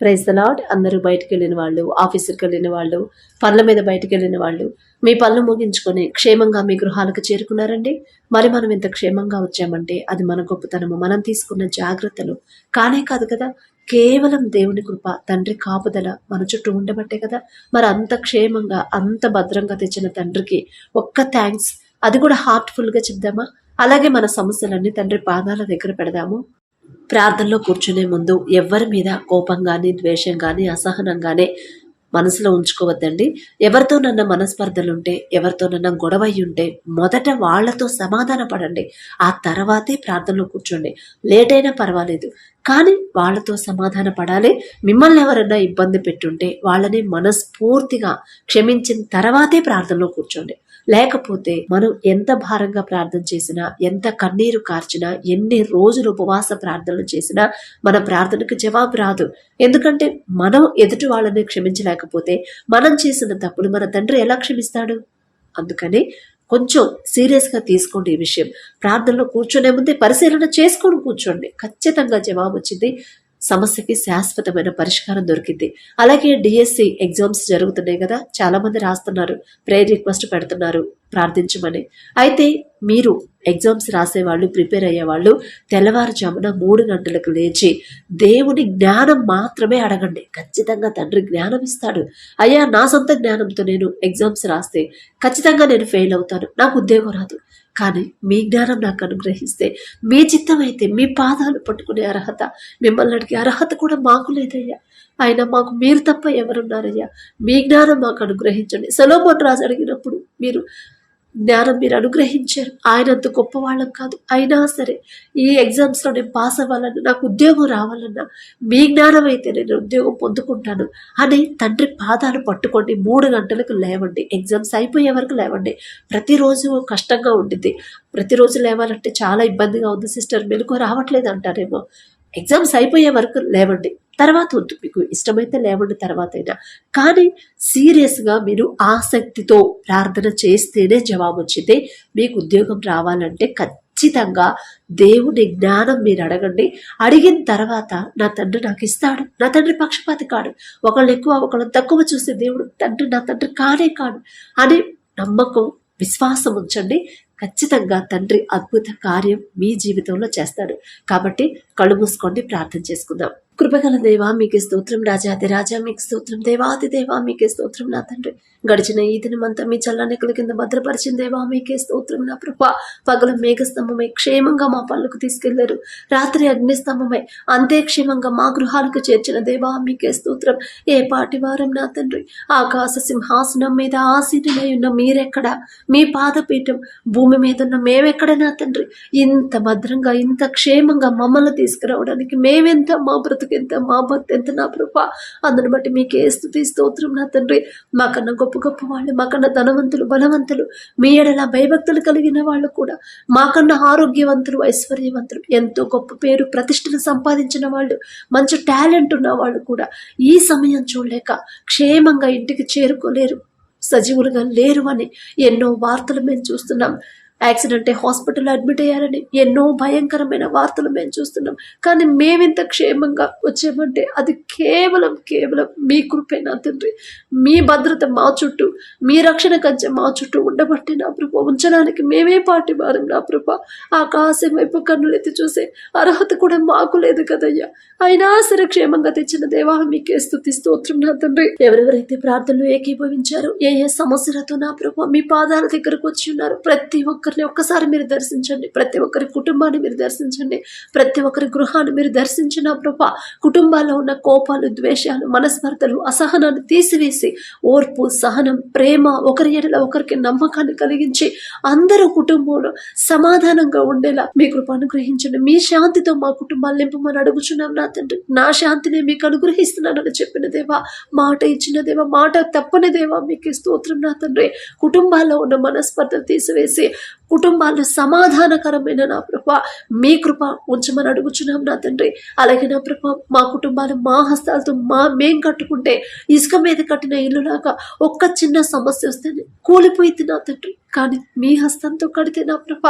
Praise the అందరూ బయటకు వెళ్ళిన వాళ్ళు ఆఫీసుకి వెళ్ళిన వాళ్ళు పనుల మీద బయటకు వెళ్ళిన వాళ్ళు మీ పనులు ముగించుకొని క్షేమంగా మీ గృహాలకు చేరుకున్నారండి? మరి మనం ఇంత క్షేమంగా వచ్చామంటే అది మన గొప్పతనము. మనం తీసుకున్న జాగ్రత్తలు కానే కాదు కదా? కేవలం దేవుని కృప తండ్రి కాపుదల మన చుట్టూ ఉండబట్టే కదా? మరి అంత క్షేమంగా అంత భద్రంగా తెచ్చిన తండ్రికి ఒక్క థ్యాంక్స్ అది కూడా హార్ట్ఫుల్గా చెప్దామా? అలాగే మన సమస్యలన్నీ తండ్రి పాదాల దగ్గర పెడదాము. ప్రార్థనలో కూర్చునే ముందు ఎవరి మీద కోపం కానీ ద్వేషం కానీ అసహనం కానీ మనసులో ఉంచుకోవద్దండి. ఎవరితోనన్నా మనస్పర్ధలుంటే ఎవరితోనన్నా గొడవ ఉంటే మొదట వాళ్ళతో సమాధాన పడండి ఆ తర్వాతే ప్రార్థనలో కూర్చోండి. లేట్ అయినా పర్వాలేదు. కానీ వాళ్ళతో సమాధాన పడాలి మిమ్మల్ని ఎవరన్నా ఇబ్బంది పెట్టుంటే వాళ్ళని మనస్ఫూర్తిగా క్షమించిన తర్వాతే ప్రార్థనలో కూర్చోండి. లేకపోతే మనం ఎంత భారంగా ప్రార్థన చేసినా ఎంత కన్నీరు కార్చినా ఎన్ని రోజులు ఉపవాస ప్రార్థనలు చేసినా మన ప్రార్థనకు జవాబు రాదు. ఎందుకంటే మనం ఎదుటి వాళ్ళని క్షమించలేకపోతే మనం చేసిన తప్పులు మన తండ్రి ఎలా క్షమిస్తాడు? అందుకని కొంచెం సీరియస్గా తీసుకోండి ఈ విషయం. ప్రార్థనలో కూర్చునే ముందే పరిశీలన చేసుకొని కూర్చోండి. ఖచ్చితంగా జవాబు వచ్చింది సమస్యకి శాశ్వతమైన పరిష్కారం దొరికింది. అలాగే డిఎస్సి ఎగ్జామ్స్ జరుగుతున్నాయి కదా చాలా మంది రాస్తున్నారు ప్రేయర్ రిక్వెస్ట్ పెడుతున్నారు ప్రార్థించమని. అయితే మీరు ఎగ్జామ్స్ రాసేవాళ్ళు ప్రిపేర్ అయ్యేవాళ్ళు తెల్లవారుజామున మూడు గంటలకు లేచి దేవుని జ్ఞానం మాత్రమే అడగండి. ఖచ్చితంగా తండ్రి జ్ఞానం ఇస్తాడు. అయ్యా నా సొంత జ్ఞానంతో నేను ఎగ్జామ్స్ రాస్తే ఖచ్చితంగా నేను ఫెయిల్ అవుతాను. నాకు ఉద్యోగం రాదు. కానీ మీ జ్ఞానం నాకు అనుగ్రహిస్తే మీ చిత్తం అయితే మీ పాదాలు పట్టుకునే అర్హత మిమ్మల్ని అడిగే అర్హత కూడా మాకు లేదయ్యా. ఆయన మాకు మీరు తప్ప ఎవరున్నారయ్యా? మీ జ్ఞానం మాకు అనుగ్రహించండి. సలోమోన్ రాజు అడిగినప్పుడు మీరు జ్ఞానం మీరు అనుగ్రహించారు. ఆయన అంత గొప్ప వాళ్ళం కాదు. అయినా సరే ఈ ఎగ్జామ్స్లో నేను పాస్ అవ్వాలన్నా నాకు ఉద్యోగం రావాలన్నా మీ జ్ఞానం అయితే నేను ఉద్యోగం పొందుకుంటాను అని తండ్రి పాదాలు పట్టుకోండి. మూడు గంటలకు లేవండి. ఎగ్జామ్స్ అయిపోయే వరకు లేవండి. ప్రతిరోజు కష్టంగా ఉండింది ప్రతిరోజు లేవాలంటే చాలా ఇబ్బందిగా ఉంది. సిస్టర్ మెలకు రావట్లేదు అంటారేమో. ఎగ్జామ్స్ అయిపోయే వరకు లేవండి. తర్వాత ఉంటుంది మీకు ఇష్టమైతే లేవండి తర్వాత అయినా కానీ సీరియస్గా మీరు ఆసక్తితో ప్రార్థన చేస్తేనే జవాబు వచ్చింది. మీకు ఉద్యోగం రావాలంటే ఖచ్చితంగా దేవుని జ్ఞానం మీరు అడగండి. అడిగిన తర్వాత నా తండ్రి నాకు ఇస్తాడు. నా తండ్రి పక్షపాతి కాడు. ఒకళ్ళు ఎక్కువ ఒకళ్ళు తక్కువ చూసే దేవుడు తండ్రి నా తండ్రి కానే కాడు అని నమ్మకం విశ్వాసం ఉంచండి. ఖచ్చితంగా తండ్రి అద్భుత కార్యం మీ జీవితంలో చేస్తాడు. కాబట్టి కళ్ళు మూసుకోండి ప్రార్థన చేసుకుందాం. కృపగల దేవా మీకు స్తోత్రం రాజాది రాజా మీకు స్తోత్రం దేవాది దేవా మీకే స్తోత్రం నా తండ్రి. గడిచిన ఈ దినమంతా మీ చల్లనికల కింద భద్రపరిచిన దేవా మీకే స్తోత్రం నా ప్రభ పగలు మేఘస్తంభమై క్షేమంగా మా పళ్ళకు తీసుకెళ్ళారు. రాత్రి అగ్నిస్తంభమై అంతే క్షేమంగా మా గృహాలకు చేర్చిన దేవా మీకే స్తోత్రం. ఏ పాటి వారం నా తండ్రి? ఆకాశ సింహాసనం మీద ఆసీనులై ఉన్న మీరెక్కడ? మీ పాదపీఠం భూమి మీద ఉన్న మేమెక్కడ నా తండ్రి? ఇంత భద్రంగా ఇంత క్షేమంగా మమ్మల్ని తీసుకురావడానికి మేమెంత మా బ్రతుకెంత మా భక్తి ఎంత నా కృప అందుని బట్టి మీకే స్థుతి స్తోత్రం నా తండ్రి. మాకన్నా గొప్ప గొప్ప వాళ్ళు మాకన్నా ధనవంతులు బలవంతులు మీ ఎడల భయభక్తులు కలిగిన వాళ్ళు కూడా మాకన్నా ఆరోగ్యవంతులు ఐశ్వర్యవంతులు ఎంతో గొప్ప పేరు ప్రతిష్టను సంపాదించిన వాళ్ళు మంచి టాలెంట్ ఉన్న వాళ్ళు కూడా ఈ సమయం చూడలేక క్షేమంగా ఇంటికి చేరుకోలేరు సజీవులుగా లేరు అని ఎన్నో వార్తలు మేము చూస్తున్నాం. యాక్సిడెంట్ అయి హాస్పిటల్లో అడ్మిట్ అయ్యారని ఎన్నో భయంకరమైన వార్తలు మేము చూస్తున్నాం. కానీ మేమింత క్షేమంగా వచ్చామంటే అది కేవలం కేవలం మీ కృపేనా తండ్రి? మీ భద్రత మా చుట్టూ మీ రక్షణ కంచె మా చుట్టూ ఉండబట్టి నా ప్రభ ఉంచడానికి మేమే పాటి వారం నా ప్రభ. ఆకాశం వైపు కన్నులెత్తి చూసే అర్హత కూడా మాకు లేదు కదయ్యా. అయినా సరే క్షేమంగా తెచ్చిన దేవా మీకే స్థుతి స్తోత్రం నా తండ్రి. ఎవరెవరైతే ప్రార్థనలు ఏకీభవించారో ఏ ఏ సమస్యలతో నా ప్రభ మీ పాదాల దగ్గరకు వచ్చి ఉన్నారు ప్రతి ఒక్కరిని ఒక్కసారి మీరు దర్శించండి. ప్రతి ఒక్కరి కుటుంబాన్ని మీరు దర్శించండి. ప్రతి ఒక్కరి గృహాన్ని మీరు దర్శించిన ప్రభ కుటుంబాల్లో ఉన్న కోపాలు ద్వేషాలు మనస్పర్ధలు అసహనాన్ని తీసివేసి ఓర్పు సహనం ప్రేమ ఒకరి ఎడల ఒకరికి నమ్మకాన్ని కలిగించి అందరూ కుటుంబంలో సమాధానంగా ఉండేలా మీ కృప అనుగ్రహించండి. మీ శాంతితో మా కుటుంబాలు నింపమని అడుగుచున్నాం నా తండ్రి. నా శాంతిని మీకు అనుగ్రహిస్తున్నానని చెప్పిన దేవా మాట ఇచ్చిన దేవా మాట తప్పని దేవా మీకు స్తోత్రం నా తండ్రి. కుటుంబాల్లో ఉన్న మనస్పర్ధలు తీసివేసి కుటుంబాల్లో సమాధానకరమైన నా ప్రభ మీ కృప ఉంచమని అడుగుచున్నాం నా తండ్రి. అలాగే నా ప్రభ మా కుటుంబాలు మా హస్తాలతో మా మేం కట్టుకుంటే ఇసుక మీద కట్టిన ఇల్లులాగా ఒక్క చిన్న సమస్య వస్తేనే కూలిపోయింది నా తండ్రి. కానీ మీ హస్తంతో కడితే నా ప్రభ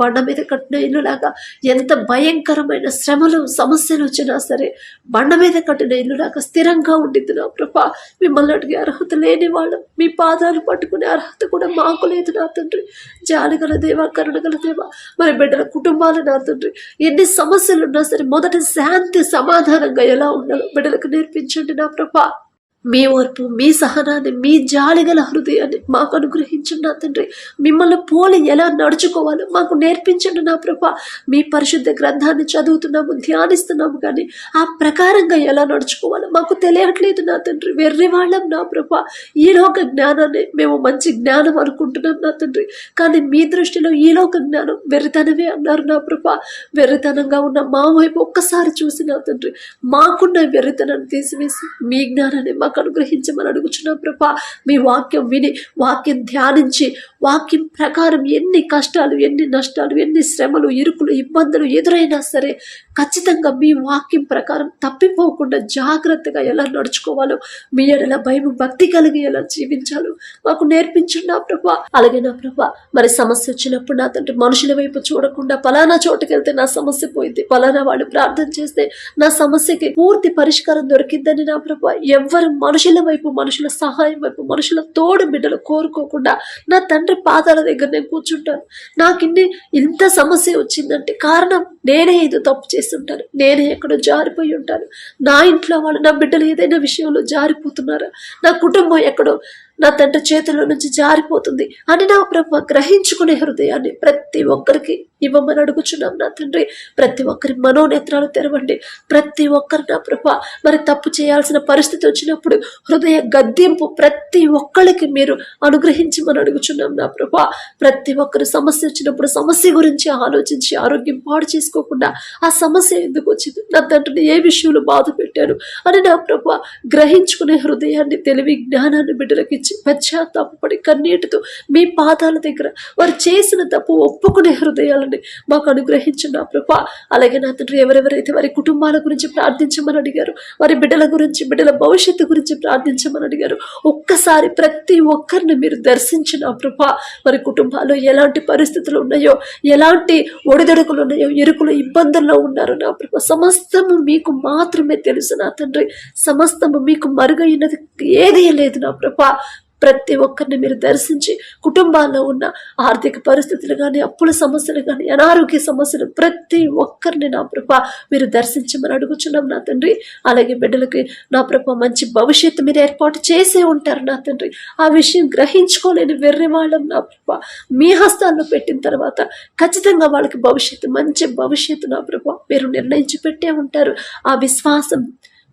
బండ మీద కట్టిన ఇల్లులాగా ఎంత భయంకరమైన శ్రమలు సమస్యలు వచ్చినా సరే బండ మీద కట్టిన ఇల్లులాగా స్థిరంగా ఉండింది నా ప్రభ. మిమ్మల్ని అడిగే అర్హత లేని వాళ్ళం. మీ పాదాలు పట్టుకునే అర్హత కూడా మాకు లేదు నా తండ్రి. జాలిగల దేవా కరుణగల దేవ మరి బిడ్డల కుటుంబాలు నా తండ్రి ఎన్ని సమస్యలు ఉన్నా సరే మొదట శాంతి సమాధానంగా ఎలా ఉండాలో బిడ్డలకు నేర్పించండి నా ప్రభా. మీ ఓర్పు మీ సహనాన్ని మీ జాలిగల హృదయాన్ని మాకు అనుగ్రహించండి నా తండ్రి. మిమ్మల్ని పోలి ఎలా నడుచుకోవాలో మాకు నేర్పించండి నా ప్రభ. మీ పరిశుద్ధ గ్రంథాన్ని చదువుతున్నాము ధ్యానిస్తున్నాము కానీ ఆ ప్రకారంగా ఎలా నడుచుకోవాలో మాకు తెలియట్లేదు నా తండ్రి. వెర్రి వాళ్ళం నా ప్రభ. ఈ లోక జ్ఞానాన్ని మేము మంచి జ్ఞానం అనుకుంటున్నాం నా తండ్రి. కానీ మీ దృష్టిలో ఈలోక జ్ఞానం వెర్రితనమే అన్నారు నా ప్రభ. వెర్రితనంగా ఉన్న మా వైపు ఒక్కసారి చూసి నా తండ్రి మాకున్న వెర్రితనాన్ని తీసివేసి మీ జ్ఞానాన్ని మాకు అనుగ్రహించమని అడుగుచున్నాం ప్రభా. మీ వాక్యం విని వాక్యం ధ్యానించి వాక్యం ప్రకారం ఎన్ని కష్టాలు ఎన్ని నష్టాలు ఎన్ని శ్రమలు ఇరుకులు ఇబ్బందులు ఎదురైనా సరే ఖచ్చితంగా మీ వాక్యం ప్రకారం తప్పిపోకుండా జాగ్రత్తగా ఎలా నడుచుకోవాలో మీ ఎడల భయం భక్తి కలిగి ఎలా జీవించాలో మాకు నేర్పించండి నా ప్రభా. అలాగే నా ప్రభా మరి సమస్య వచ్చినప్పుడు నా తండ్రి మనుషుల వైపు చూడకుండా పలానా చోటుకి వెళ్తే నా సమస్య పోయింది. పలానా వాళ్ళు ప్రార్థన చేస్తే నా సమస్యకి పూర్తి పరిష్కారం దొరికిందని నా ప్రభా ఎవ్వరు మనుషుల వైపు మనుషుల సహాయం వైపు మనుషుల తోడు బిడ్డలు కోరుకోకుండా నా తండ్రి పాదాల దగ్గర నేను కూర్చుంటాను. నాకు ఇన్ని ఇంత సమస్య వచ్చిందంటే కారణం నేనే ఏదో తప్పు చేస్తుంటాను. నేనే ఎక్కడో జారిపోయి ఉంటాను. నా ఇంట్లో వాళ్ళు నా బిడ్డలు ఏదైనా విషయంలో జారిపోతున్నారా? నా కుటుంబం ఎక్కడో నా తండ్రి చేతిలో నుంచి జారిపోతుంది అని నా ప్రభు గ్రహించుకునే హృదయాన్ని ప్రతి ఒక్కరికి ఇవ్వమని అడుగుచున్నాం నా తండ్రి. ప్రతి ఒక్కరి మనోనేత్రాలు తెరవండి. ప్రతి ఒక్కరు నా ప్రభ. మరి తప్పు చేయాల్సిన పరిస్థితి వచ్చినప్పుడు హృదయ గద్దెంపు ప్రతి ఒక్కరికి మీరు అనుగ్రహించమని అడుగుచున్నాం నా ప్రభ. ప్రతి ఒక్కరు సమస్య వచ్చినప్పుడు సమస్య గురించి ఆలోచించి ఆరోగ్యం పాడు చేసుకోకుండా ఆ సమస్య ఎందుకు వచ్చింది? నా తండ్రిని ఏ విషయంలో బాధ పెట్టాను? అని నా ప్రభ గ్రహించుకునే హృదయాన్ని తెలివి జ్ఞానాన్ని బిడ్డలకి ఇచ్చి పశ్చాత్తాపడి కన్నీటితో మీ పాదాల దగ్గర వారు చేసిన తప్పు ఒప్పుకునే హృదయాలని మాకు అనుగ్రహించిన ప్రభా. అలాగే నా తండ్రి ఎవరెవరైతే వారి కుటుంబాల గురించి ప్రార్థించమని అడిగారు వారి బిడ్డల గురించి బిడ్డల భవిష్యత్తు గురించి ప్రార్థించమని అడిగారు ఒక్కసారి ప్రతి ఒక్కరిని మీరు దర్శించిన నా ప్రభా. వారి కుటుంబాల్లో ఎలాంటి పరిస్థితులు ఉన్నాయో ఎలాంటి ఒడిదొడుకులు ఉన్నాయో ఇరుకులు ఇబ్బందుల్లో ఉన్నారు నా ప్రభా. సమస్తము మీకు మాత్రమే తెలుసు నా తండ్రి. సమస్తము మీకు మరుగైనది ఏదీ లేదు నా ప్రభా. ప్రతి ఒక్కరిని మీరు దర్శించి కుటుంబాల్లో ఉన్న ఆర్థిక పరిస్థితులు కానీ అప్పుల సమస్యలు కానీ అనారోగ్య సమస్యలు ప్రతి ఒక్కరిని నా ప్రభ మీరు దర్శించమని అడుగుచున్నాం నా తండ్రి. అలాగే బిడ్డలకి నా ప్రభ మంచి భవిష్యత్తు మీరు ఏర్పాటు చేసే ఉంటారు నా తండ్రి. ఆ విషయం గ్రహించుకోలేని వెర్రి వాళ్ళం నా ప్రభ. మీ హస్తాల్లో పెట్టిన తర్వాత ఖచ్చితంగా వాళ్ళకి భవిష్యత్తు మంచి భవిష్యత్తు నా ప్రభ మీరు నిర్ణయించి పెట్టే ఉంటారు. ఆ విశ్వాసం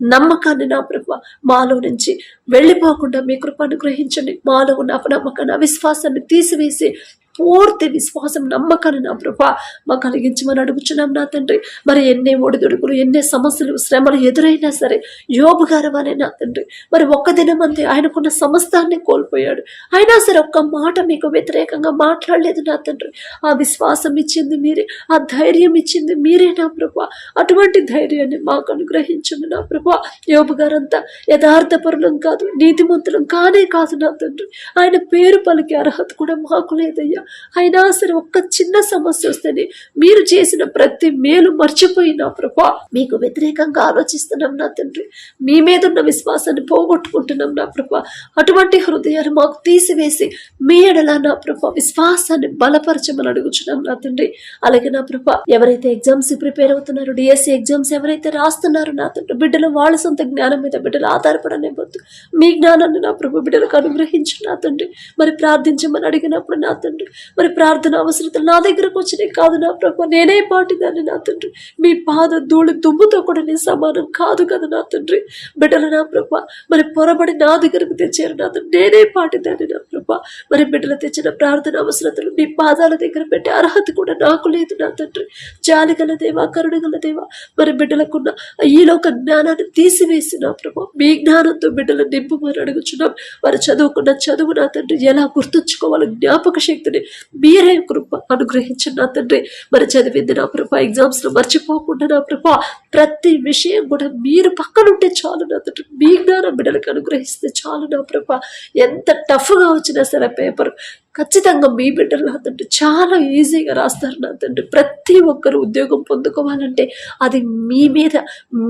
నమ్మకాన్ని నా ప్రభు మాలో నుంచి వెళ్ళిపోకుండా మీ కృప గ్రహించండి. మాలో ఉన్న అపనమ్మకాన్ని అవిశ్వాసాన్ని తీసివేసి పూర్తి విశ్వాసం నమ్మకాన్ని నా ప్రభా మాకు కలిగించమని అడుగుచున్నాం నా తండ్రి. మరి ఎన్ని ఒడిదుడుకులు ఎన్ని సమస్యలు శ్రమలు ఎదురైనా సరే యోబు గారు అనే నా తండ్రి. మరి ఒక్క దినం అంతే ఆయనకున్న సమస్తాన్ని కోల్పోయాడు. అయినా సరే ఒక్క మాట మీకు వ్యతిరేకంగా మాట్లాడలేదు నా తండ్రి. ఆ విశ్వాసం ఇచ్చింది మీరే ఆ ధైర్యం ఇచ్చింది మీరే నా ప్రభా. అటువంటి ధైర్యాన్ని మాకు అనుగ్రహించండి నా ప్రభా. యోబు గారంతా యథార్థపరులం కాదు నీతిమంతులం కానే కాదు నా తండ్రి. ఆయన పేరు పలికే అర్హత కూడా మాకు లేదయ్యా. అయినా సరే ఒక్క చిన్న సమస్య వస్తేనే మీరు చేసిన ప్రతి మేలు మర్చిపోయినా ప్రభా. మీకు వ్యతిరేకంగా ఆలోచిస్తున్నాం నా తండ్రి. మీ మీద ఉన్న విశ్వాసాన్ని పోగొట్టుకుంటున్నాం నా ప్రభా. అటువంటి హృదయాన్ని మాకు తీసివేసి మీ ఎడల నా ప్రభా విశ్వాసాన్ని బలపరచమని అడుగుచున్నాం నా తండ్రి. అలాగే నా ప్రభా ఎవరైతే ఎగ్జామ్స్ ప్రిపేర్ అవుతున్నారో డిఎస్సి ఎగ్జామ్స్ ఎవరైతే రాస్తున్నారో నా తండ్రి బిడ్డలు వాళ్ళ సొంత జ్ఞానం మీద బిడ్డలు ఆధారపడనివ్వద్దు. మీ జ్ఞానాన్ని నా ప్రభు బిడ్డలకు అనుగ్రహించు నా తండ్రి. మరి ప్రార్థించమని అడిగినప్పుడు నా తండ్రి మరి ప్రార్థన అవసరతలు నా దగ్గరకు వచ్చినాయి కాదు నా ప్రభు. నేనే పాటిదాన్ని నా తండ్రి. మీ పాద ధూళి దుమ్ముతో కూడా నేను సమానం కాదు కదా నా తండ్రి. బిడ్డలు నా ప్రభ మరి పొరబడి నా దగ్గరకు తెచ్చారు నా తండ్రి. నేనే పాటిదాన్ని నా ప్రభ. మరి బిడ్డలు తెచ్చిన ప్రార్థన అవసరతలు మీ పాదాల దగ్గర పెట్టే అర్హత కూడా నాకు లేదు నా తండ్రి. జాలి గల దేవా కరుణ గల దేవా మరి బిడ్డలకున్న ఈ లోక జ్ఞానాన్ని తీసివేసి నా ప్రభు. మీ జ్ఞానంతో బిడ్డలు నింపమని అడుగుచున్నాం. వారు చదువుకున్న చదువు నా తండ్రి ఎలా గుర్తుంచుకోవాలో జ్ఞాపక శక్తిని తండ్రి. మీరే కృప అనుగ్రహించిన నా తండ్రి. మరి చదివింది నా కృప ఎగ్జామ్స్లో మర్చిపోకుండా నా కృప ప్రతి విషయం కూడా మీరు పక్కనుంటే చాలు నా తండ్రి. మీ జ్ఞానం బిడ్డలకు అనుగ్రహిస్తే చాలు నా కృప ఎంత టఫ్గా వచ్చినా సరే పేపర్ ఖచ్చితంగా మీ బిడ్డలు నా తండ్రి చాలా ఈజీగా రాస్తారు నా తండ్రి. ప్రతి ఒక్కరు ఉద్యోగం పొందుకోవాలంటే అది మీ మీద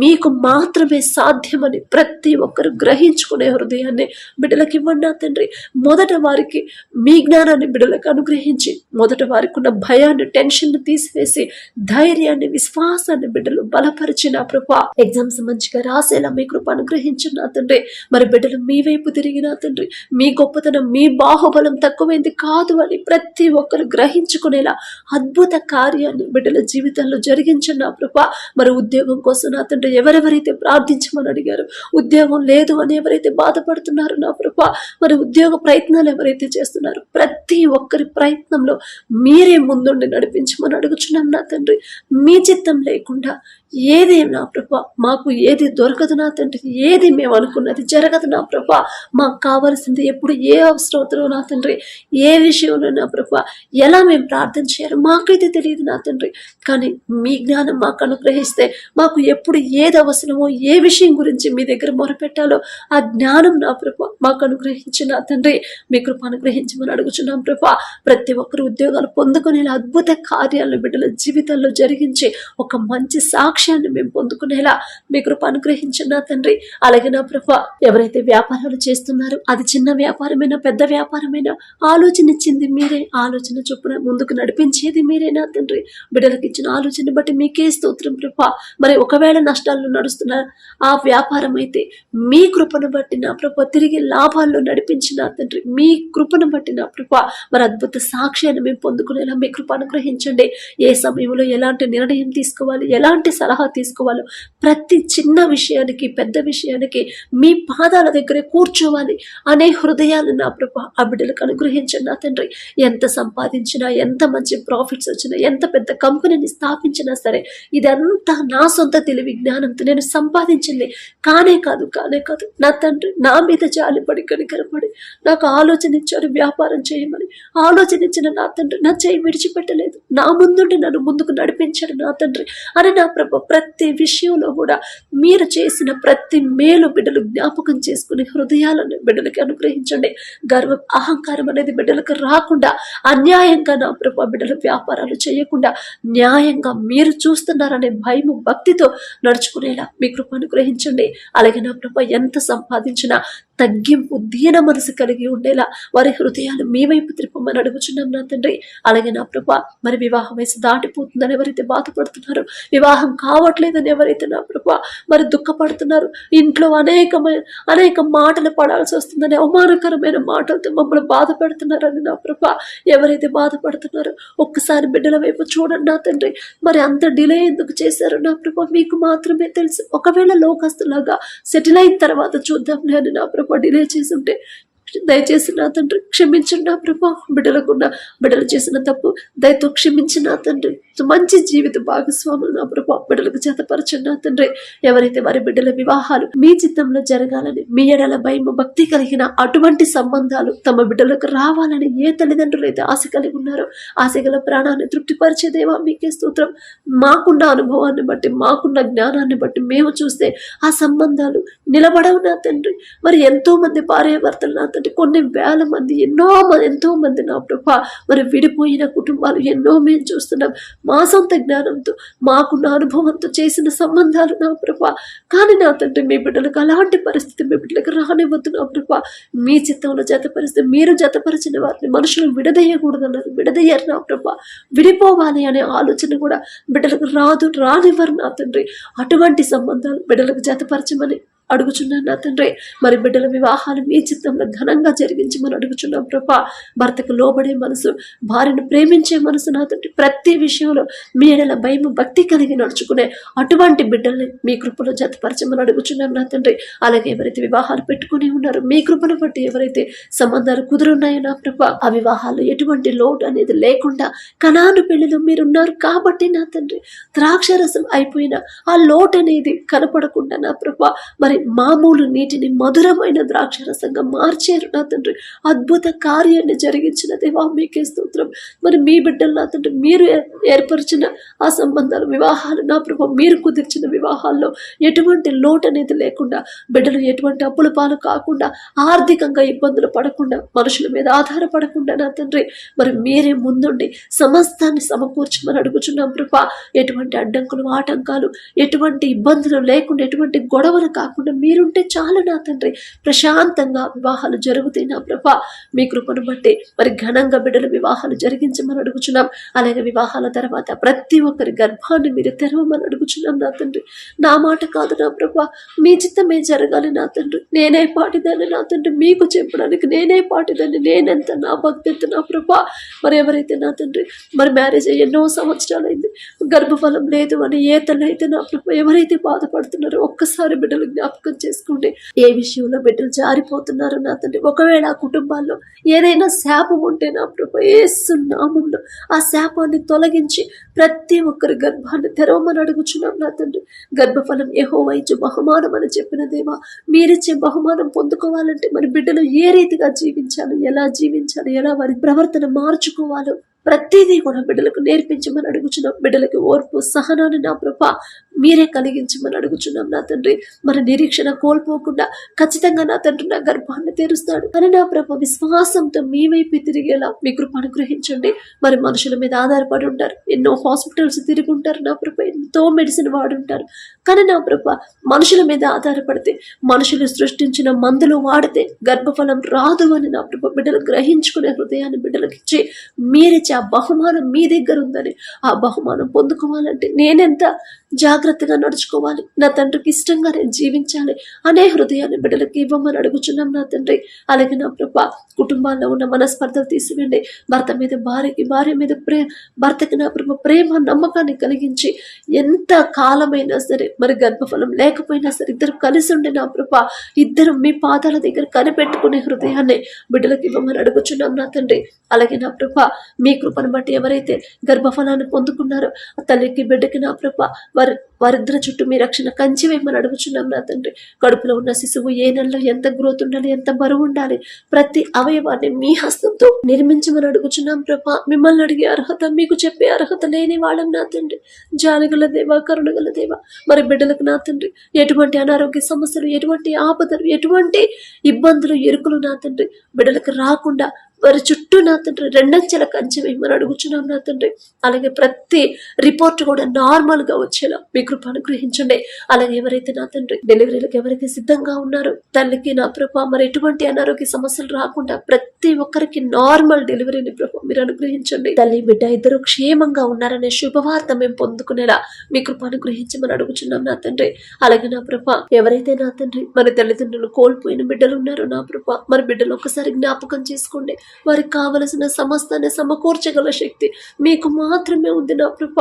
మీకు మాత్రమే సాధ్యమని ప్రతి ఒక్కరు గ్రహించుకునే హృదయాన్ని బిడ్డలకి ఇవ్వండి నా తండ్రి. మొదట వారికి మీ జ్ఞానాన్ని బిడ్డలకు అనుగ్రహించి మొదట వారికి ఉన్న భయాన్ని టెన్షన్ తీసివేసి ధైర్యాన్ని విశ్వాసాన్ని బిడ్డలు బలపరిచిన కృప ఎగ్జామ్స్ మంచిగా రాసేలా మీ కృప అనుగ్రహించిన తండ్రి. మరి బిడ్డలు మీ వైపు తిరిగిన తండ్రి. మీ గొప్పతనం మీ బాహుబలం తక్కువైంది కాదు అని ప్రతి ఒక్కరు గ్రహించుకునేలా అద్భుత కార్యాన్ని బిడ్డల జీవితంలో జరిగించండి నా కృప మరి ఉద్యోగం కోసం నా తండ్రి ఎవరెవరైతే ప్రార్థించమని అడిగారు ఉద్యోగం లేదు అని ఎవరైతే బాధపడుతున్నారో నా కృప మరి ఉద్యోగ ప్రయత్నాలు ఎవరైతే చేస్తున్నారో ప్రతి ఒక్కరి ప్రయత్నంలో మీరే ముందుండి నడిపించమని అడుగుచున్నాం నా తండ్రి. మీ చిత్తం లేకుండా ఏది నా ప్రభ? మాకు ఏది దొరకదు నా తండ్రి ఏది మేము అనుకున్నది జరగదు నా ప్రభ. మాకు కావాల్సింది ఎప్పుడు ఏ అవసరమవుతుందో నా తండ్రి ఏ విషయంలో నా ప్రభ. ఎలా మేము ప్రార్థన చేయాలో మాకైతే తెలియదు నా తండ్రి. కానీ మీ జ్ఞానం మాకు అనుగ్రహిస్తే మాకు ఎప్పుడు ఏది అవసరమో ఏ విషయం గురించి మీ దగ్గర మొరపెట్టాలో ఆ జ్ఞానం నా ప్రభ మాకు అనుగ్రహించి నా తండ్రి. మీ కృప అనుగ్రహించమని అడుగుచున్నాం ప్రభ. ప్రతి ఒక్కరు ఉద్యోగాలు పొందుకునేలా అద్భుత కార్యాలను బిడ్డల జీవితాల్లో జరిగించి ఒక మంచి సాక్ష్యాన్ని మేము పొందుకునేలా మీ కృప అనుగ్రహించిన నా తండ్రి. అలాగే నా ప్రభ ఎవరైతే వ్యాపారాలు చేస్తున్నారో అది చిన్న వ్యాపారమైనా పెద్ద వ్యాపారమైనా ఆలోచన ఇచ్చింది మీరే. ఆలోచన చొప్పున ముందుకు నడిపించేది మీరే నా తండ్రి? బిడ్డలకు ఇచ్చిన ఆలోచన బట్టి మీకే స్తోత్రం ప్రభ. మరి ఒకవేళ నష్టాల్లో నడుస్తున్న ఆ వ్యాపారం అయితే మీ కృపను బట్టి నా ప్రభ తిరిగి లాభాల్లో నడిపించిన తండ్రి మీ కృపను బట్టి నా ప్రభ మరి అద్భుత సాక్ష్యాన్ని మేము పొందుకునేలా మీ కృప అనుగ్రహించండి. ఏ సమయంలో ఎలాంటి నిర్ణయం తీసుకోవాలి ఎలాంటి సలహా తీసుకోవాలి. ప్రతి చిన్న విషయానికి పెద్ద విషయానికి మీ పాదాల దగ్గరే కూర్చోవాలి. అనే హృదయాలు నా ప్రభ ఆ బిడ్డలకు అనుగ్రహించండి నా తండ్రి. ఎంత సంపాదించినా ఎంత మంచి ప్రాఫిట్స్ వచ్చినా ఎంత పెద్ద కంపెనీని స్థాపించినా సరే ఇదంతా నా సొంత తెలివి జ్ఞానంతో నేను సంపాదించింది. కానే కాదు కానే కాదు నా తండ్రి నా మీద జాలిపడి కనికరపడి నాకు ఆలోచన ఇచ్చారు వ్యాపారం చేయమని. ఆలోచన ఇచ్చిన నా తండ్రి నా చేయి విడిచిపెట్టలేదు. నా ముందుండి నన్ను ముందుకు నడిపించాడు నా తండ్రి. అని నా ప్రభు ప్రతి విషయంలో కూడా మీరు చేసిన ప్రతి మేలు బిడ్డలు జ్ఞాపకం చేసుకుని హృదయాలను బిడ్డలకి అనుగ్రహించండి. గర్వం అహంకారం అనేది బిడ్డలకు రాకుండా అన్యాయంగా నా ప్రభా బిడ్డలు వ్యాపారాలు చేయకుండా న్యాయంగా మీరు చూస్తున్నారనే భయము భక్తితో నడుచుకునేలా మీ కృప అనుగ్రహించండి. అలాగే నా ప్రభా ఎంత సంపాదించినా తగ్గింపు దీన మనసు కలిగి ఉండేలా వారి హృదయాలు మీ వైపు త్రిప్పమని అడుగుచున్నాం నా తండ్రి. అలాగే నా ప్రభా మరి వివాహం వయసు దాటిపోతుందని ఎవరైతే బాధపడుతున్నారో వివాహం కావట్లేదని ఎవరైతే నా ప్రభా మరి దుఃఖపడుతున్నారు ఇంట్లో అనేకమైన అనేక మాటలు పడాల్సి వస్తుందని అవమానకరమైన మాటలతో మమ్మల్ని బాధ పెడుతున్నారని నా ప్రభ ఎవరైతే బాధపడుతున్నారో ఒక్కసారి బిడ్డల వైపు చూడండి నా తండ్రి. మరి అంత డిలే ఎందుకు చేశారు నా ప్రభ మీకు మాత్రమే తెలుసు. ఒకవేళ లోకస్తులాగా సెటిల్ అయిన తర్వాత చూద్దాంలే అని నా ప్రభ డిలే చేసి ఉంటే దయచేసి నా తండ్రి క్షమించండి నా ప్రభా. బిడ్డలకున్న బిడ్డలు చేసిన తప్పు దయతో క్షమించి నా తండ్రి. మంచి జీవిత భాగస్వాములు నా ప్రభా. బిడ్డలకు జతపరచండి నా తండ్రి. ఎవరైతే వారి బిడ్డల వివాహాలు మీ చిత్తంలో జరగాలని మీ ఎడల భయం భక్తి కలిగిన అటువంటి సంబంధాలు తమ బిడ్డలకు రావాలని ఏ తల్లిదండ్రులు అయితే ఆశ కలిగి ఉన్నారో ఆశ గల ప్రాణాన్ని తృప్తిపరిచేదేవా మీకే స్తోత్రం. మాకున్న అనుభవాన్ని బట్టి మాకున్న జ్ఞానాన్ని బట్టి మేము చూస్తే ఆ సంబంధాలు నిలబడవు నా తండ్రి. మరి ఎంతో మంది భార్యాభర్తలు నా తండ్రి కొన్ని వేల మంది ఎన్నో మంది ఎంతో మంది నా ప్రభా. మరి విడిపోయిన కుటుంబాలు ఎన్నో మేము చూస్తున్నాం. మా సొంత జ్ఞానంతో మాకున్న అనుభవంతో చేసిన సంబంధాలు నా ప్రభా. కానీ నా తండ్రి మీ బిడ్డలకు అలాంటి పరిస్థితి మీ బిడ్డలకు రానివ్వద్దు నా ప్రభా. మీ చిత్తంలో జతపరిస్తే మీరు జతపరిచిన వారిని మనుషులు విడదయ్యకూడదన్నారు విడదయ్యారు నా ప్రభా. విడిపోవాలి అనే ఆలోచన కూడా బిడ్డలకు రాదు రానివ్వరు నా తండ్రి. అటువంటి సంబంధాలు బిడ్డలకు జతపరచమని అడుగుచున్నాను నా తండ్రి. మరి బిడ్డల వివాహాలు మీ చిత్తంలో ఘనంగా జరిగించమని అడుగుచున్నాం ప్రభా. భర్తకు లోబడే మనసు భార్యను ప్రేమించే మనసు నా తండ్రి. ప్రతి విషయంలో మీ ఎడల భయం భక్తి కలిగి నడుచుకునే అటువంటి బిడ్డల్ని మీ కృపలో జతపరచమని అడుగుచున్నాం నా తండ్రి. అలాగే ఎవరైతే వివాహాలు పెట్టుకుని ఉన్నారో మీ కృపను బట్టి ఎవరైతే సంబంధాలు కుదురున్నాయో నా ప్రభ ఆ వివాహాలు ఎటువంటి లోటు అనేది లేకుండా కణాను పెళ్ళిలో మీరున్నారు కాబట్టి నా తండ్రి. ద్రాక్షరసం అయిపోయిన ఆ లోటు అనేది కనపడకుండా నా ప్రభ మరి మామూలు నీటిని మధురమైన ద్రాక్షరసంగా మార్చారు నా తండ్రి. అద్భుత కార్యాన్ని జరిగించిన దేవా మీకే స్తోత్రం. మరి మీ బిడ్డలు నా తండ్రి మీరు ఏర్పరిచిన ఆ సంబంధాలు వివాహాలు నా ప్రభు మీరు కుదిర్చిన వివాహాల్లో ఎటువంటి లోటు అనేది లేకుండా బిడ్డలు ఎటువంటి అప్పుల పాలు కాకుండా ఆర్థికంగా ఇబ్బందులు పడకుండా మనుషుల మీద ఆధారపడకుండా నా తండ్రి మరి మీరే ముందుండి సమస్తాన్ని సమకూర్చమని అడుగుచున్నాం ప్రభా. ఎటువంటి అడ్డంకులు ఆటంకాలు ఎటువంటి ఇబ్బందులు లేకుండా ఎటువంటి గొడవలు కాకుండా మీరుంటే చాలు నా తండ్రి. ప్రశాంతంగా వివాహాలు జరుగుతాయి నా ప్రభా. మీ కృపను బట్టి మరి ఘనంగా బిడ్డలు వివాహాలు జరిగించమని అడుగుచున్నాం. అలాగే వివాహాల తర్వాత ప్రతి ఒక్కరి గర్భాన్ని మీరు తెరవమని అడుగుచున్నాం నా తండ్రి. నా మాట కాదు నా ప్రభా. మీ చిత్తమే జరగాలి నా తండ్రి. నేనే పాటిదాన్ని నా తండ్రి. మీకు చెప్పడానికి నేనే పాటిదాన్ని. నేనెంత నా భక్తి నా ప్రభా. మరి ఎవరైతే నా తండ్రి మరి మ్యారేజ్ ఎన్నో సంవత్సరాలైంది గర్భఫలం లేదు అని ఏ తల్లి నా ప్రభా ఎవరైతే బాధపడుతున్నారో ఒక్కసారి బిడ్డలు జ్ఞాపకం చేసుకుంటే ఏ విషయంలో బిడ్డలు జారిపోతున్నారు నా తండ్రి. ఒకవేళ ఆ కుటుంబాల్లో ఏదైనా శాపం ఉంటే నా ప్రభా నామంలో ఆ శాపాన్ని తొలగించి ప్రతి ఒక్కరి గర్భాన్ని తెరవమని అడుగుచున్నాం నా తండ్రి. గర్భఫలం ఏహో వైద్య బహుమానం అని చెప్పిన దేవా మీరిచ్చే బహుమానం పొందుకోవాలంటే మరి బిడ్డలు ఏ రీతిగా జీవించాలి ఎలా జీవించాలి ఎలా వారి ప్రవర్తన మార్చుకోవాలో ప్రతిదీ కూడా బిడ్డలకు నేర్పించమని అడుగుచున్నాం. బిడ్డలకి ఓర్పు సహనాన్ని నా ప్రభ మీరే కలిగించమని అడుగుచున్నాం నా తండ్రి. మరి నిరీక్షణ కోల్పోకుండా ఖచ్చితంగా నా తండ్రి నా గర్భాన్ని తెరుస్తాడు. అని నా ప్రభ విశ్వాసంతో మీ వైపు తిరిగేలా మీ కృప అనుగ్రహించండి. మరి మనుషుల మీద ఆధారపడి ఉంటారు. ఎన్నో హాస్పిటల్స్ తిరిగి ఉంటారు. నా ప్రభ ఎంతో మెడిసిన్ వాడుంటారు. కానీ నా ప్రభ మనుషుల మీద ఆధారపడితే మనుషులు సృష్టించిన మందులు వాడితే గర్భఫలం రాదు అని నా ప్రభ బిడ్డలు గ్రహించుకునే హృదయాన్ని బిడ్డలకు ఇచ్చి మీరిచ్చే ఆ బహుమానం మీ దగ్గర ఉందని ఆ బహుమానం పొందుకోవాలంటే నేనెంత జాగ్రత్తగా నడుచుకోవాలి. నా తండ్రికి ఇష్టంగా నేను జీవించాలి. అనే హృదయాన్ని బిడ్డలకు ఇవ్వమని అడుగుచున్నాం నా తండ్రి. అలాగే నా ప్రభ కుటుంబాల్లో ఉన్న మనస్పర్ధలు తీసివేండి భర్త మీద భార్యకి భార్య మీద ప్రే భర్తకి నా ప్రభ ప్రేమ నమ్మకాన్ని కలిగించి ఎంత కాలమైనా సరే మరి గర్భఫలం లేకపోయినా సరే ఇద్దరు కలిసి ఉండే నా ప్రభ ఇద్దరు మీ పాదాల దగ్గర కనిపెట్టుకునే హృదయాన్ని బిడ్డలకు ఇవ్వమని అడుగుచున్నాం నా తండ్రి. అలాగే నా ప్రభ మీ కృపను బట్టి ఎవరైతే గర్భఫలాన్ని పొందుకున్నారో తల్లికి బిడ్డకి నా ప్రభ వారి వారిద్దరి చుట్టూ మీ రక్షణ కంచి వేయమని అడుగుచున్నాం నా తండ్రి. కడుపులో ఉన్న శిశువు ఏ నెలలో ఎంత గ్రోత్ ఉండాలి ఎంత బరువు ఉండాలి ప్రతి అవయవాన్ని మీ హస్తంతో నిర్మించమని అడుగుచున్నాం ప్రభా. మిమ్మల్ని అడిగే అర్హత మీకు చెప్పే అర్హత లేని వాళ్ళం నా తండ్రి. జానగల దేవా కరుణగల దేవా మరి బిడ్డలకు నా తండ్రి. ఎటువంటి అనారోగ్య సమస్యలు ఎటువంటి ఆపదలు ఎటువంటి ఇబ్బందులు ఎరుకులు నా తండ్రి. బిడ్డలకు రాకుండా వారి చుట్టూ నా తండ్రి రెండంచెల కంచె వేయమని అడుగుచున్నాం నా తండ్రి. అలాగే ప్రతి రిపోర్ట్ కూడా నార్మల్గా వచ్చేలా మీ కృప అనుగ్రహించండి. అలాగే ఎవరైతే నా తండ్రి డెలివరీలకు ఎవరైతే సిద్ధంగా ఉన్నారో తల్లికి నా ప్రభ మరి ఎటువంటి అనారోగ్య సమస్యలు రాకుండా ప్రతి ఒక్కరికి నార్మల్ డెలివరీని ప్రభ మీరు అనుగ్రహించండి. తల్లి బిడ్డ ఇద్దరు క్షేమంగా ఉన్నారనే శుభవార్త మేము పొందుకునేలా మీ కృప అనుగ్రహించమని అడుగుచున్నాం నా తండ్రి. అలాగే నా ప్రభ ఎవరైతే నా తండ్రి మరి తల్లిదండ్రులు కోల్పోయిన బిడ్డలు ఉన్నారో నా ప్రభ మరి బిడ్డలు ఒకసారి జ్ఞాపకం చేసుకోండి. వారికి కావలసిన సమస్తాన్ని సమకూర్చగల శక్తి మీకు మాత్రమే ఉంది నా కృప.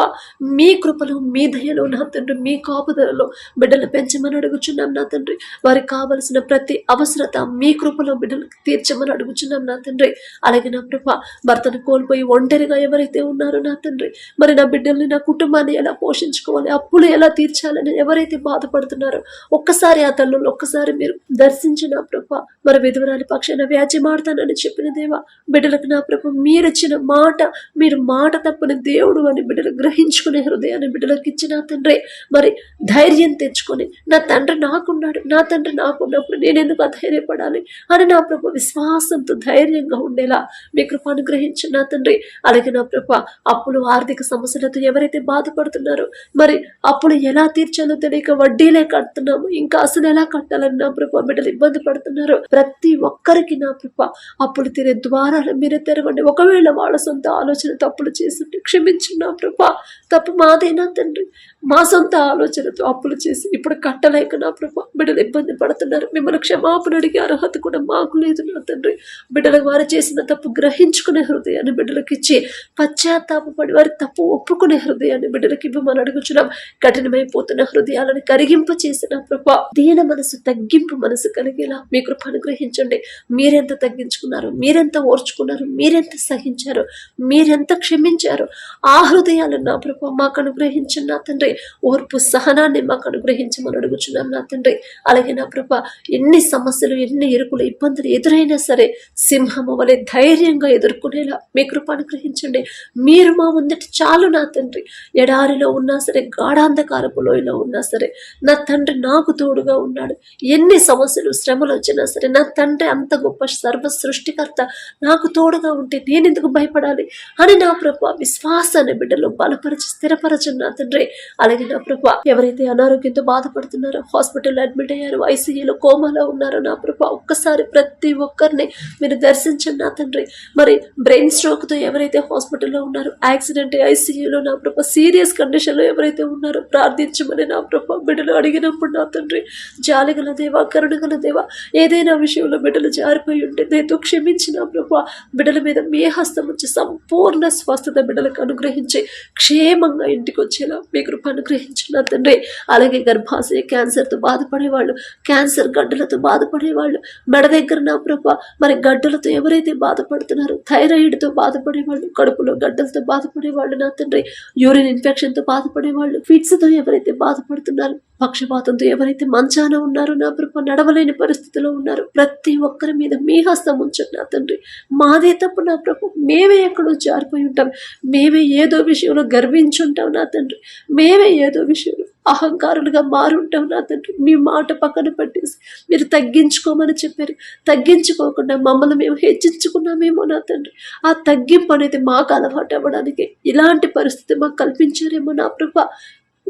మీ కృపలో మీ దయలో నా తండ్రి మీ కాపుదలలో బిడ్డలు పెంచమని అడుగుచున్నాం నా తండ్రి. వారికి కావలసిన ప్రతి అవసరత మీ కృపలో బిడ్డలకు తీర్చమని అడుగుచున్నాం నా తండ్రి. అలాగే నా కృప భర్తను కోల్పోయి ఒంటరిగా ఎవరైతే ఉన్నారో నా తండ్రి మరి నా బిడ్డల్ని నా కుటుంబాన్ని ఎలా పోషించుకోవాలి అప్పులు ఎలా తీర్చాలని ఎవరైతే బాధపడుతున్నారో ఒక్కసారి ఆ తల్లు ఒక్కసారి మీరు దర్శించిన ప్రభ మరి విధవరాలి పక్షాన వ్యాజ్యమాడతానని చెప్పిన దేవ బిడ్డలకు నా ప్రభు మీరిచ్చిన మాట మీరు మాట తప్పని దేవుడు అని బిడ్డలు గ్రహించుకునే హృదయాన్ని బిడ్డలకు ఇచ్చిన తండ్రి. మరి ధైర్యం తెచ్చుకొని నా తండ్రి నాకున్నాడు నా తండ్రి నాకున్నప్పుడు నేను ఎందుకు అధైర్యపడాలి అని నా ప్రభు విశ్వాసంతో ధైర్యంగా ఉండేలా మీ కృప అనుగ్రహించిన నా తండ్రి. అలాగే నా ప్రభ అప్పులు ఆర్థిక సమస్యలతో ఎవరైతే బాధపడుతున్నారో మరి అప్పులు ఎలా తీర్చాలో తెలియక వడ్డీలే కడుతున్నాము ఇంకా అసలు ఎలా కట్టాలని నా ప్రభ బిడ్డలు ఇబ్బంది పడుతున్నారు ప్రతి ఒక్కరికి నా ప్రభ అప్పులు తీరే ద్వారాలు మీరే తెరవండి. ఒకవేళ వాళ్ళ సొంత ఆలోచన తప్పులు చేస్తుంటే క్షమించున్నా ప్రభా. తప్పు మాదేనా తండ్రి? మా సొంత ఆలోచనతో అప్పులు చేసి ఇప్పుడు కట్టలేక నా ప్రభా బిడ్డలు ఇబ్బంది పడుతున్నారు. మిమ్మల్ని క్షమాపణ అడిగే అర్హత కూడా మాకు లేదు నా తండ్రి. బిడ్డలకు వారు చేసిన తప్పు గ్రహించుకునే హృదయాన్ని బిడ్డలకు ఇచ్చి పశ్చాత్తాపడి వారి తప్పు ఒప్పుకునే హృదయాన్ని బిడ్డలకు ఇవ్వమని అడుగుచున్నాం. కఠినమైపోతున్న హృదయాలను కరిగింప చేసిన ప్రభా దీన మనసు తగ్గింపు మనసు కలిగేలా మీ కృప అనుగ్రహించండి మీరెంత తగ్గించుకున్నారు మీరెంత ఓర్చుకున్నారు? మీరెంత సహించారు? మీరెంత క్షమించారు? ఆ హృదయాలు నా ప్రభు మాకు అనుగ్రహించిన నా తండ్రి. ఓర్పు సహనాన్ని మాకు అనుగ్రహించమని అడుగుచున్నాం నా తండ్రి. అలాగే నా ప్రభ ఎన్ని సమస్యలు ఎన్ని ఇరుకులు ఇబ్బందులు ఎదురైనా సరే సింహము వలె ధైర్యంగా ఎదుర్కొనేలా మీ కృప అనుగ్రహించండి. మీరు మా ముందట చాలు నా తండ్రి. ఎడారిలో ఉన్నా సరే గాఢాంధకారపు లోయలో ఉన్నా సరే నా తండ్రి నాకు తోడుగా ఉన్నాడు. ఎన్ని సమస్యలు శ్రమలు వచ్చినా సరే నా తండ్రి అంత గొప్ప సర్వ సృష్టికర్త నాకు తోడుగా ఉంటే నేను ఎందుకు భయపడాలి అని నా ప్రభ విశ్వాసాన్ని బిడ్డలు బలపరిచి స్థిరపరచండి నా తండ్రి. అలాగే నా ప్రభ ఎవరైతే అనారోగ్యంతో బాధపడుతున్నారో హాస్పిటల్లో అడ్మిట్ అయ్యారు ఐసీయూలో కోమాలో ఉన్నారో నా ప్రభ ఒక్కసారి ప్రతి ఒక్కరిని మీరు దర్శించండి నా తండ్రి. మరి బ్రెయిన్ స్ట్రోక్తో ఎవరైతే హాస్పిటల్లో ఉన్నారో యాక్సిడెంట్ ఐసీయూలో నా ప్రభ సీరియస్ కండిషన్లో ఎవరైతే ఉన్నారో ప్రార్థించమని నా ప్రభ బిడ్డలు అడిగినప్పుడు నా తండ్రి జాలిగల దేవా కరుణగల దేవా ఏదైనా విషయంలో బిడ్డలు జారిపోయి ఉంటే దయతో క్షమించి నా ప్రభ బిడ్డల మీద మీ హస్తం వచ్చి సంపూర్ణ స్వస్థత బిడ్డలకు అనుగ్రహించి క్షేమంగా ఇంటికి వచ్చేలా మీ కృప అనుగ్రహించిన తండ్రి. అలాగే గర్భాశయ క్యాన్సర్తో బాధపడేవాళ్ళు క్యాన్సర్ గడ్డలతో బాధపడేవాళ్ళు మెడ దగ్గర నా ప్రభ మరి గడ్డలతో ఎవరైతే బాధపడుతున్నారో థైరాయిడ్తో బాధపడేవాళ్ళు కడుపులో గడ్డలతో బాధపడేవాళ్ళు నా తండ్రి యూరిన్ ఇన్ఫెక్షన్తో బాధపడేవాళ్ళు ఫిట్స్తో ఎవరైతే బాధపడుతున్నారు పక్షపాతంతో ఎవరైతే మంచాన ఉన్నారో నా ప్రభ నడవలేని పరిస్థితిలో ఉన్నారో ప్రతి ఒక్కరి మీద మీ హస్తం ఉంచండి నా తండ్రి. మాదే తప్పు నా ప్రభు. మేమే ఎక్కడో జారిపోయి ఉంటాం. మేమే ఏదో విషయంలో గర్వించుంటాం నా తండ్రి. మేమే ఏదో విషయంలో అహంకారులుగా మారుంటాం నా తండ్రి. మీ మాట పక్కన పట్టేసి మీరు తగ్గించుకోమని చెప్పారు. తగ్గించుకోకుండా మమ్మల్ని మేము హెచ్చించుకున్నామేమో నా తండ్రి. ఆ తగ్గింపు అనేది మాకు అలవాటు అవ్వడానికి ఇలాంటి పరిస్థితి మాకు కల్పించారేమో నా ప్రభ.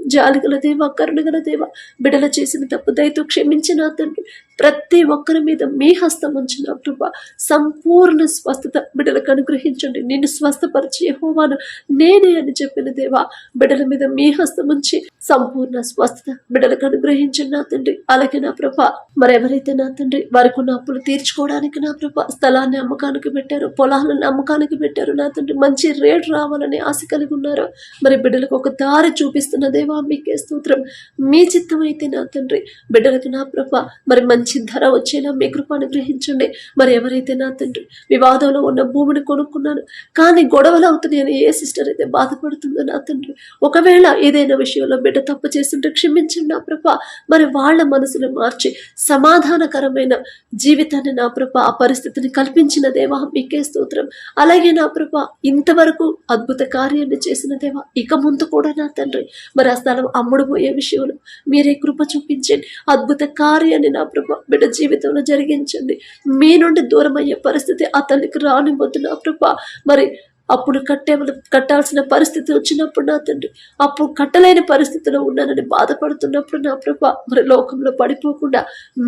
జాలిగల దేవ కరుణగల దేవ బిడల చేసిన తప్పు దయతో క్షమించిన తండ్రి. ప్రతి ఒక్కరి మీద మీ హస్తం ఉంచిన కృప సంపూర్ణ స్వస్థత బిడ్డలకు అనుగ్రహించండి. నిన్ను స్వస్థపరిచి యెహోవాను నేనే అని చెప్పిన దేవా బిడ్డల మీద మీ హస్తం ఉంచి సంపూర్ణ స్వస్థత బిడ్డలకు అనుగ్రహించండి నా తండ్రి. అలాగే నా ప్రభ మరెవరైతే నా తండ్రి వారికి ఉన్న అప్పులు తీర్చుకోవడానికి నా ప్రభ స్థలాన్ని అమ్మకానికి పెట్టారు పొలాలను అమ్మకానికి పెట్టారు నా తండ్రి. మంచి రేట్ రావాలని ఆశ కలిగి ఉన్నారు. మరి బిడ్డలకు ఒక దారి చూపిస్తున్న దేవా మీకే స్తోత్రం. మీ చిత్తం అయితే నా తండ్రి బిడ్డలకు నా ప్రభ మరి మంచి ధర వచ్చేలా మీ కృప అనుగ్రహించండి. మరి ఎవరైతే నా తండ్రి వివాదంలో ఉన్న భూమిని కొనుక్కున్నాను కానీ గొడవలు అవుతున్నాయని ఏ సిస్టర్ అయితే బాధపడుతుందో నా తండ్రి ఒకవేళ ఏదైనా విషయంలో బిడ్డ తప్పు చేస్తుంటే క్షమించండి నా ప్రభ. మరి వాళ్ళ మనసును మార్చి సమాధానకరమైన జీవితాన్ని నా ప్రభ ఆ పరిస్థితిని కల్పించిన దేవా మీకే స్తోత్రం. అలాగే నా ప్రభ ఇంతవరకు అద్భుత కార్యాన్ని చేసిన దేవా ఇక ముందు కూడా నా తండ్రి. మరి ఆ స్థలం అమ్ముడు పోయే విషయంలో మీరే కృప చూపించండి. అద్భుత కార్యాన్ని నా ప్రభ బిడ్డ జీవితంలో జరిగించండి మీ నుండి దూరం అయ్యే పరిస్థితి అతనికి రానివ్వద్దు నా ప్రభ. మరి అప్పుడు కట్టే కట్టాల్సిన పరిస్థితి వచ్చినప్పుడు నా తండ్రి అప్పుడు కట్టలేని పరిస్థితిలో ఉన్నానని బాధపడుతున్నప్పుడు నా ప్రభ మరి లోకంలో పడిపోకుండా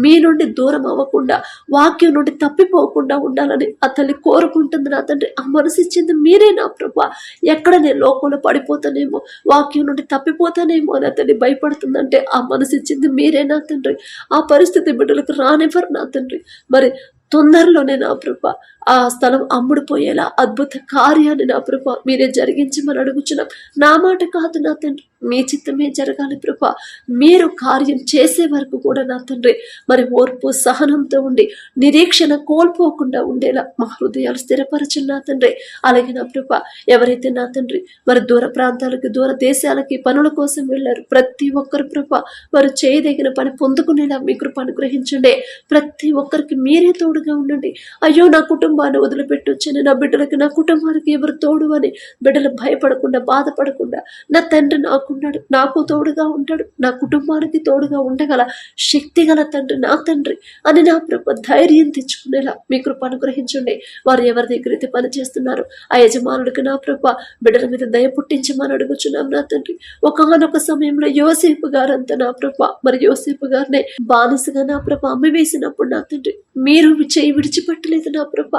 మీ నుండి దూరం అవ్వకుండా వాక్యం నుండి తప్పిపోకుండా ఉండాలని ఆ తల్లి కోరుకుంటుంది నా తండ్రి. ఆ మనసు ఇచ్చింది మీరే నా ప్రభ. ఎక్కడ నేను లోకంలో పడిపోతానేమో వాక్యం నుండి తప్పిపోతానేమో అని అతన్ని భయపడుతుందంటే ఆ మనసు ఇచ్చింది మీరే నా తండ్రి. ఆ పరిస్థితి బిడ్డలకు రానివ్వరు నా తండ్రి. మరి తొందరలోనే నా ప్రభ ఆ స్థలం అమ్ముడుపోయేలా అద్భుత కార్యాన్ని నా ప్రభ మీరే జరిగించమని అడుగుచున్నాం. నా మాట కాదు నా తండ్రి. మీ చిత్తమే జరగాలి ప్రభ. మీరు కార్యం చేసే వరకు కూడా నా తండ్రి. మరి ఓర్పు సహనంతో ఉండి నిరీక్షణ కోల్పోకుండా ఉండేలా మా హృదయాలు స్థిరపరచు నా తండ్రి. అలాగే నా ప్రభ ఎవరైతే నా తండ్రి మరి దూర ప్రాంతాలకి దూర దేశాలకి పనుల కోసం వెళ్ళారు ప్రతి ఒక్కరు ప్రభ వారు చేయదగిన పని పొందుకునేలా మీ కృప అనుగ్రహించండి. ప్రతి ఒక్కరికి మీరే తోడుగా ఉండండి. అయ్యో నా కుటుంబాన్ని వదిలిపెట్టి నా బిడ్డలకి నా కుటుంబానికి ఎవరు తోడు అని బిడ్డలు భయపడకుండా బాధపడకుండా నా తండ్రి నాకున్నాడు నాకు తోడుగా ఉంటాడు నా కుటుంబానికి తోడుగా ఉండగల శక్తి గల తండ్రి నా తండ్రి అని నా ప్రభ ధైర్యం తెచ్చుకునేలా మీ కృప అనుగ్రహించండి. వారు ఎవరి దగ్గర అయితే పని చేస్తున్నారు ఆ యజమానుడికి నా ప్రభ బిడ్డల మీద దయ పుట్టించమని అడుగుచున్నాం నా తండ్రి. ఒకనొక సమయంలో యోసేపు గారంతా నా ప్రభ మరి యోసేపు గారిని బానిసగా నా ప్రభ అమ్మి వేసినప్పుడు నా తండ్రి మీరు చేయి విడిచిపెట్టలేదు నా ప్రభ.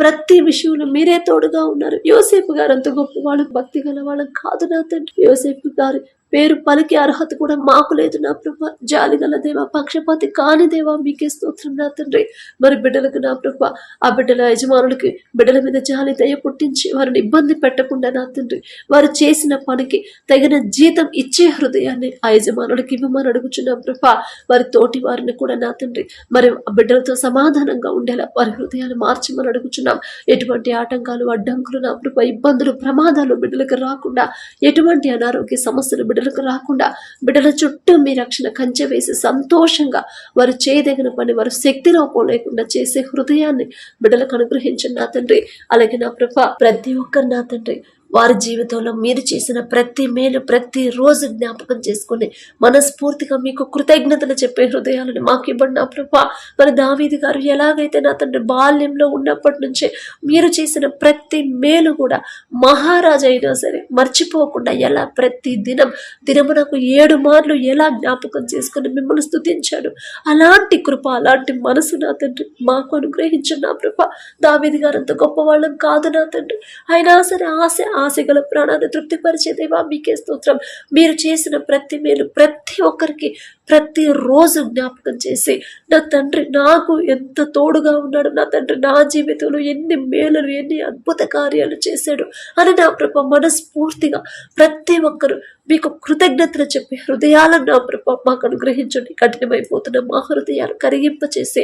ప్రతి విషయంలో మీరే తోడుగా ఉన్నారు. యోసేపు గారు అంత గొప్ప వాళ్ళు భక్తి గల వాళ్ళు కాదు నా తండ్రి. యోసేపు గారు పేరు పలికే అర్హత కూడా మాకు లేదు నా ప్రభ. జాలి గల దేవ పక్షపాతి కాని దేవా మీకే స్తోత్రం నా తండ్రి. మరి బిడ్డలకు నా ప్రభ ఆ బిడ్డల యజమానులకి బిడ్డల మీద జాలి దయ పుట్టించి వారిని ఇబ్బంది పెట్టకుండా నా తండ్రి. వారు చేసిన పనికి తగిన జీతం ఇచ్చే హృదయాన్ని ఆ యజమానులకి ఇవ్వమని అడుగుచున్నాం ప్రభా. వారి తోటి వారిని కూడా నా తండ్రి. మరి ఆ బిడ్డలతో సమాధానంగా ఉండేలా వారి హృదయాలు మార్చమని అడుగుచున్నాం. ఎటువంటి ఆటంకాలు అడ్డంకులు నా ప్రభ ఇబ్బందులు ప్రమాదాలు బిడ్డలకు రాకుండా ఎటువంటి అనారోగ్య సమస్యలు బిడ్డలకు రాకుండా బిడ్డల చుట్టూ మీ రక్షణ కంచె వేసి సంతోషంగా వారు చేయదగిన పని వారు శక్తి లోపం లేకుండా చేసే హృదయాన్ని బిడ్డలకు అనుగ్రహించండి నా తండ్రి. అలాగే నా ప్రభ ప్రతి ఒక్కరు నా తండ్రి. వారి జీవితంలో మీరు చేసిన ప్రతి మేలు ప్రతి రోజు జ్ఞాపకం చేసుకుని మనస్ఫూర్తిగా మీకు కృతజ్ఞతలు చెప్పే హృదయాలను మాకు ఇవ్వండి నా ప్రభా. మరి దావీది గారు ఎలాగైతే నా తండ్రి బాల్యంలో ఉన్నప్పటి నుంచే మీరు చేసిన ప్రతి మేలు కూడా మహారాజు అయినా సరే మర్చిపోకుండా ఎలా ప్రతి దినం దినమునకు ఏడు మార్లు ఎలా జ్ఞాపకం చేసుకుని మిమ్మల్ని స్థుతించాడు అలాంటి కృప అలాంటి మనసు నా తండ్రి మాకు అనుగ్రహించండి నా ప్రభా. దావీది గారు అంత గొప్పవాళ్ళం కాదు నా తండ్రి. అయినా సరే ఆశ ఆశగల ప్రాణాన్ని తృప్తిపరిచే దేవా మీకే స్తోత్రం. మీరు చేసిన ప్రతి మేలు ప్రతి ఒక్కరికి ప్రతి రోజు జ్ఞాపకం చేసి నా తండ్రి నాకు ఎంత తోడుగా ఉన్నాడు నా తండ్రి నా జీవితంలో ఎన్ని మేలులు ఎన్ని అద్భుత కార్యాలు చేశాడు అని నా ప్రభ మనస్ఫూర్తిగా ప్రతి ఒక్కరు మీకు కృతజ్ఞతలు చెప్పి హృదయాలను నా ప్రభ మాకు అనుగ్రహించండి. కఠినమైపోతున్న మా హృదయాలు కరిగింపచేసే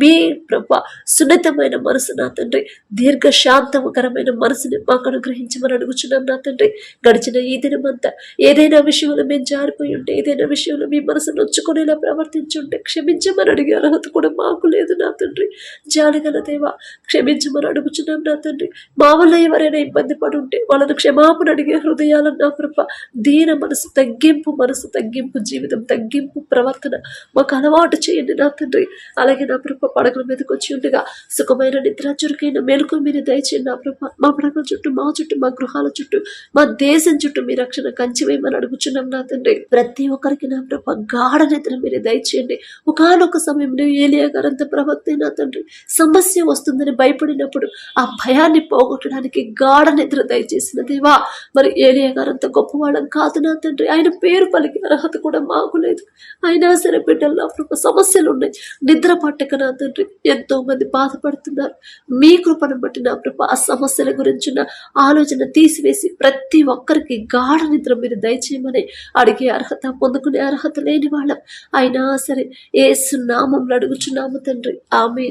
మీ ప్రభ సున్నితమైన మనసు నా తండ్రి. దీర్ఘ శాంతకరమైన మనసుని మాకు అనుగ్రహించమని అడుగుచున్నాం నా తండ్రి. గడిచిన ఈ దినమంతా ఏదైనా విషయంలో మేము జారిపోయి ఉంటే ఏదైనా విషయంలో మీ మనసు నొచ్చుకునేలా ప్రవర్తించుంటే క్షమించమని అడిగే అర్హత కూడా మాకు లేదు నా తండ్రి. జాలిగల దేవా క్షమించమని అడుగుచున్నాం నా తండ్రి. మా వల్ల ఎవరైనా ఇబ్బంది పడి ఉంటే వాళ్ళను క్షమాపణ అడిగే హృదయాలను నా ప్రభ దీన మనసు తగ్గింపు మనసు తగ్గింపు జీవితం తగ్గింపు ప్రవర్తన. మాకు అలవాటు చేయండి నా తండ్రి. అలాగే నా ప్రభ పడగల మీదకి వచ్చి ఉండగా సుఖమైన నిద్ర చురుకైన మేలుకు మీరు దయచేయండి నా ప్రభ. మా పడగల చుట్టూ మా చుట్టూ మా గృహాల చుట్టూ మా దేశం చుట్టూ మీ రక్షణ కంచివేయమని అడుగుచున్నాం నా తండ్రి. ప్రతి ఒక్కరికి నా ప్రభ గాఢ నిద్ర మీరు దయచేయండి. ఒకనొక సమయంలో ఏలియా గారు అంత ప్రవక్త నా తండ్రి. సమస్య వస్తుందని భయపడినప్పుడు ఆ భయాన్ని పోగొట్టడానికి గాఢ నిద్ర దయచేసిన దేవా. మరి ఏలియా గారు అంత గొప్పవాళ్ళం కాదు నా తండ్రి ఆయన పేరు పలికి అర్హత కూడా మాకు లేదు. అయినా సరే బిడ్డల్లో అప్పుడు సమస్యలు ఉన్నాయి. నిద్ర పట్టక నా తండ్రి ఎంతో మంది బాధపడుతున్నారు. మీ కృపను బట్టి నా కృప ఆ సమస్యల గురించిన ఆలోచన తీసివేసి ప్రతి ఒక్కరికి గాఢ నిద్ర మీరు దయచేయమని అడిగే అర్హత పొందుకునే అర్హత లేని వాళ్ళం. అయినా సరే ఏ సున్నామంలో అడుగుచున్నాము తండ్రి. ఆమె